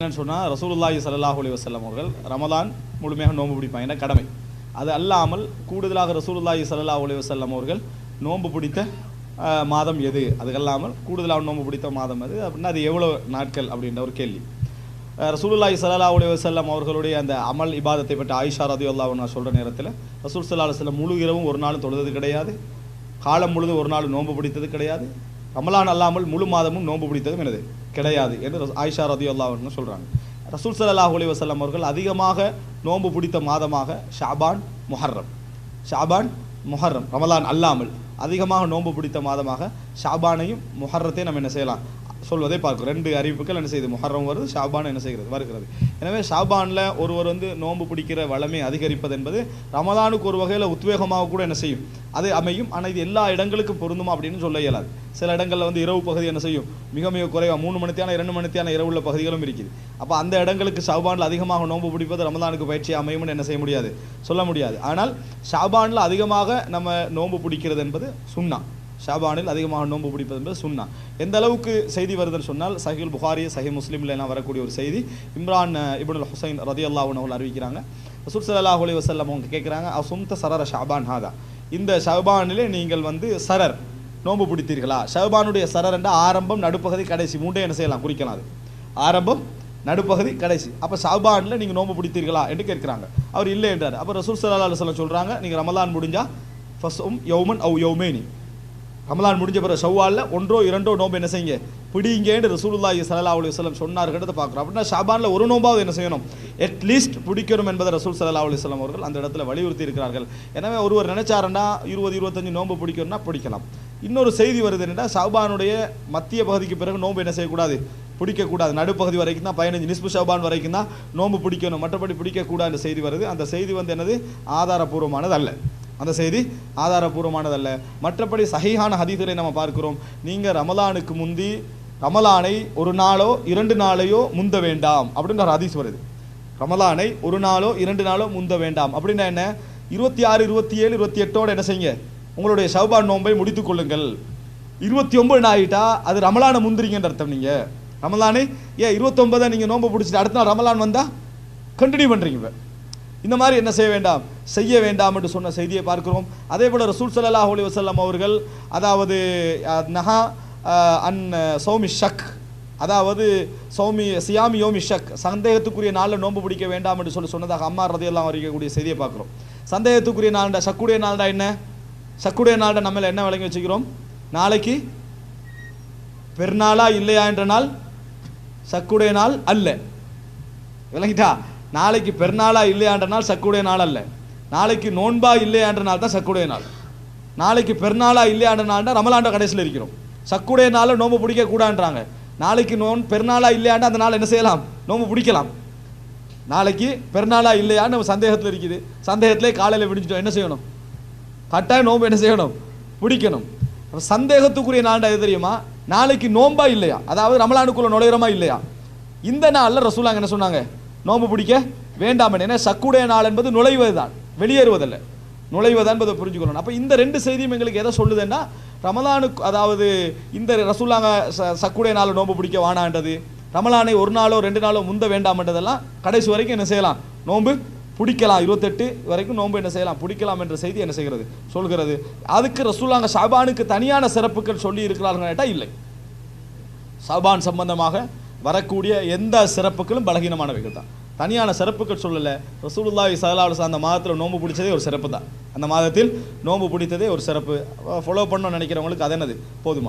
என்னன்னு சொன்னால் ரசூலுல்லாஹி ஸல்லல்லாஹு அலி வஸல்லம் அவர்கள் ரமதான் முழுமையாக நோன்பு பிடிப்பாங்க. ஏன்னா கடமை? அது அல்லாமல் கூடுதலாக ரசூலுல்லாஹி ஸல்லல்லாஹு அலி வசல்லம் அவர்கள் நோன்பு பிடித்த மாதம் எது? அது அல்லாமல் கூடுதலாக நோன்பு பிடித்த மாதம் எது? அப்படின்னா அது எவ்வளோ நாட்கள் அப்படின்ற ஒரு கேள்வி. ரசூலுல்லாஹி ஸல்லல்லாஹு அலி வசல்லம் அவர்களுடைய அந்த அமல் இபாதத்தை பற்றி ஆயிஷா ரதியுல்லாஹு நான் சொல்கிற நேரத்தில் ரசூல் ஸல்லல்லாஹு அலைஹி வஸல்லம் முழு இரவும் ஒரு நாளும் தொழுது கிடையாது. காலம் முழுதும் ஒரு நாள் நோன்பு பிடித்தது கிடையாது. ரமலான் அல்லாமல் முழு மாதமும் நோன்பு பிடித்ததும் எனது. கிடையாது என்று ஆயிஷா ரதி அல்லாஹ்னு சொல்கிறாங்க ரசூல் சல்லாஹ் அலி வஸல்லம் அவர்கள் அதிகமாக நோன்பு பிடித்த மாதமாக ஷாபான் முஹர்ரம். ஷாபான் முஹர்ரம். ரமலான் அல்லாமல் அதிகமாக நோன்பு பிடித்த மாதமாக ஷாபானையும் முஹர்ரத்தையும் நம்ம என்ன செய்யலாம்? சொல்வதை பார்க்கிறோம். ரெண்டு அறிவிப்புகள் என்ன செய்யுது முஹர்ரம் வருது ஷாபான் என்ன செய்கிறது? வருகிறது. எனவே ஷாபானில் ஒருவர் வந்து நோன்பு பிடிக்கிற வளமை அதிகரிப்பது என்பது ரமதானுக்கு ஒரு வகையில் உத்வேகமாக கூட என்ன செய்யும்? அது அமையும். ஆனால் இது எல்லா இடங்களுக்கும் பொருந்துமா அப்படின்னு சொல்ல இயலாது. சில இடங்களில் வந்து இரவு பகுதி என்ன செய்யும்? மிக மிக குறைவாக மூணு மணித்தியான இரண்டு மணித்தியான இரவு உள்ள பகுதிகளும் இருக்குது. அப்போ அந்த இடங்களுக்கு ஷாபானில் அதிகமாக நோன்பு பிடிப்பது ரமதானுக்கு பயிற்சி அமையும்னு என்ன செய்ய முடியாது? சொல்ல முடியாது. ஆனால் ஷாபானில் அதிகமாக நம்ம நோன்பு பிடிக்கிறது என்பது சுண்ணா. ஷாபானில் அதிகமாக நோன்பு பிடிப்பது என்பது சுன்னா. எந்த அளவுக்கு செய்தி வருதுன்னு சொன்னால் சஹில் புகாரி சஹி முஸ்லீமில் எல்லாம் வரக்கூடிய ஒரு செய்தி. இம்ரான் இபுல் ஹுசைன் ரதி அல்லாஹ் அவர்கள் அறிவிக்கிறாங்க. ரசூல் ஸல்லல்லாஹு அலி வசல்லம் அவங்க கேட்குறாங்க அசும்த சரர ஷாபான் ஹாதா? இந்த ஷாபானிலே நீங்கள் வந்து சரர் நோன்பு பிடித்தீர்களா? ஷபானுடைய சரர் என்ற ஆரம்பம் நடுப்பகுதி கடைசி மூன்றே என்ன செய்யலாம்? குறிக்கலாம் அது. ஆரம்பம் நடுப்பகுதி கடைசி. அப்போ ஷபானில் நீங்கள் நோன்பு பிடித்தீர்களா என்று கேட்குறாங்க. அவர் இல்லை என்றார். அப்போ ரசூல் சல்லா அலுவலம் சொல்கிறாங்க நீங்கள் ரமலான் முடிஞ்சால் ஃபஸ்ட் யௌமன் அவ் யௌமேனி. ரமலான் முடிஞ்ச பிறகு ஷவ்வாலில் ஒன்றோ இரண்டோ நோம்பு என்ன செய்யுங்க? பிடிங்கன்னு ரசூலுல்லாஹி ஸல்லல்லாஹு அலி வல்லம் சொன்னார்கிறத பார்க்குறோம். அப்படின்னா ஷாபானில் ஒரு நோம்பாவது என்ன செய்யணும்? அட்லீஸ்ட் பிடிக்கணும் என்பதை ரசூல் சல்லா அலி வல்லம் அவர்கள் அந்த இடத்துல வலியுறுத்தி இருக்கிறார்கள் எனவே ஒருவர் நினைச்சாருன்னா இருபது இருபத்தஞ்சு நோன்பு பிடிக்கணும்னா பிடிக்கலாம். இன்னொரு செய்தி வருது என்னன்னா ஷாபானுடைய மத்திய பகுதிக்கு பிறகு நோம்பு என்ன செய்யக்கூடாது? பிடிக்கக்கூடாது. நடுப்பகுதி வரைக்கும் தான் பதினஞ்சு நிஸ்பு ஷாபான் வரைக்கும் தான் நோம்பு பிடிக்கணும். மற்றபடி பிடிக்கக்கூடாது செய்தி வருது. அந்த செய்தி வந்து என்னது? ஆதாரபூர்வமானது அல்ல அந்த செய்தி ஆதாரபூர்வமானதல்ல. மற்றபடி சஹீஹான ஹதீதுகளை நம்ம பார்க்கிறோம். நீங்கள் ரமலானுக்கு முந்தி ரமலானை ஒரு நாளோ இரண்டு நாளையோ முந்த வேண்டாம் அப்படின்னு ஒரு ஹதீஸ் வருது. ரமலானை ஒரு நாளோ இரண்டு நாளோ முந்த வேண்டாம். அப்படின்னா என்ன? இருபத்தி ஆறு இருபத்தி ஏழு இருபத்தி எட்டோட என்ன செய்யுங்க? உங்களுடைய ஷவ்பான் நோன்பை முடித்துக் கொள்ளுங்கள். இருபத்தி ஒன்பது ஆகிட்டா அது ரமலானை முந்திரிங்கன்ற அர்த்தம் நீங்கள் ரமலானை ஏன் இருபத்தொன்பதை நீங்கள் நோன்பு பிடிச்சிட்டு அடுத்த நாள் ரமலான் வந்தால் கண்டினியூ பண்ணுறீங்க இப்போ. இந்த மாதிரி என்ன செய்ய வேண்டாம்? செய்ய வேண்டாம் என்று சொன்ன செய்தியை பார்க்கிறோம். அதே போல ரசூல் ஸல்லல்லாஹு அலி வஸல்லம் அவர்கள் அதாவது நஹா அன் சௌமி ஷக் அதாவது சௌமி சியாமி யோமி ஷக் சந்தேகத்துக்குரிய நாளில் நோன்பு பிடிக்க வேண்டாம் என்று சொல்லி சொன்னதாக அம்மா ரதையெல்லாம் வரைக்கக்கூடிய செய்தியை பார்க்குறோம். சந்தேகத்துக்குரிய நாள்டா சக்குடைய நாள்டா என்ன? சக்குடைய நாள்டா நம்மள என்ன விளங்கி வச்சுக்கிறோம்? நாளைக்கு பெருநாளா இல்லையா என்ற நாள்? சக்குடைய நாள் அல்ல. விளங்கிட்டா? நாளைக்கு பெருநாளா இல்லையான்ற நாள் சக்குடைய நாள் அல்ல. நாளைக்கு நோன்பா இல்லையான்ற நாள் தான் சக்குடைய நாள். நாளைக்கு பெருநாளா இல்லையான்ற நாள் தான் ரமலாண்ட கடைசியில் இருக்கிறோம். சக்குடைய நாளில் நோன்பு பிடிக்க கூடான்றாங்க நாளைக்கு நோன் பெருநாளா இல்லையாண்டு அந்த நாள் என்ன செய்யலாம்? நோன்பு பிடிக்கலாம். நாளைக்கு பெருநாளா இல்லையான்னு நம்ம சந்தேகத்தில் இருக்குது. சந்தேகத்திலே காலையில் விடிஞ்சிட்டோம். என்ன செய்யணும்? கட்டாயம் நோன்பு என்ன செய்யணும்? பிடிக்கணும். சந்தேகத்துக்குரிய நாண்டா எது தெரியுமா? நாளைக்கு நோம்பா இல்லையா? அதாவது ரமலானுக்குள்ள நுழையிறமா இல்லையா? இந்த நாளில் ரசூலாங்க என்ன சொன்னாங்க? நோன்பு பிடிக்க வேண்டாம் ஏன்னா சக்குடைய நாள் என்பது நுழைவது தான் வெளியேறுவதல்ல. நுழைவது என்பதை புரிஞ்சுக்கணும் அப்போ இந்த ரெண்டு செய்தியும் எங்களுக்கு எதை சொல்லுதுன்னா ரமலானுக்கு அதாவது இந்த ரசூலாங்க ச- சக்குடைய நாள் நோன்பு பிடிக்க வானான்றது ரமலானை ஒரு நாளோ ரெண்டு நாளோ முந்த வேண்டாம்ன்றதெல்லாம் கடைசி வரைக்கும் என்ன செய்யலாம்? நோம்பு பிடிக்கலாம். இருபத்தெட்டு வரைக்கும் நோன்பு என்ன செய்யலாம்? பிடிக்கலாம் என்ற செய்தி என்ன செய்கிறது? சொல்கிறது. அதுக்கு ரசூலாங்க ஷாபானுக்கு தனியான சிறப்புகள் சொல்லி இருக்கிறார்கள் கேட்டால் இல்லை. ஷாபான் சம்பந்தமாக வரக்கூடிய எந்த சிறப்புகளும் பலகீனமானவைகள் தான். தனியான சிறப்புகள் சொல்லலை. ரசூலுல்லாஹி சலாஹ் அந்த மாதத்தில் நோன்பு பிடிச்சதே ஒரு சிறப்பு தான். அந்த மாதத்தில் நோன்பு பிடித்ததே ஒரு சிறப்பு. ஃபாலோ பண்ணணும்னு நினைக்கிறவங்களுக்கு அது என்னது? போதுமான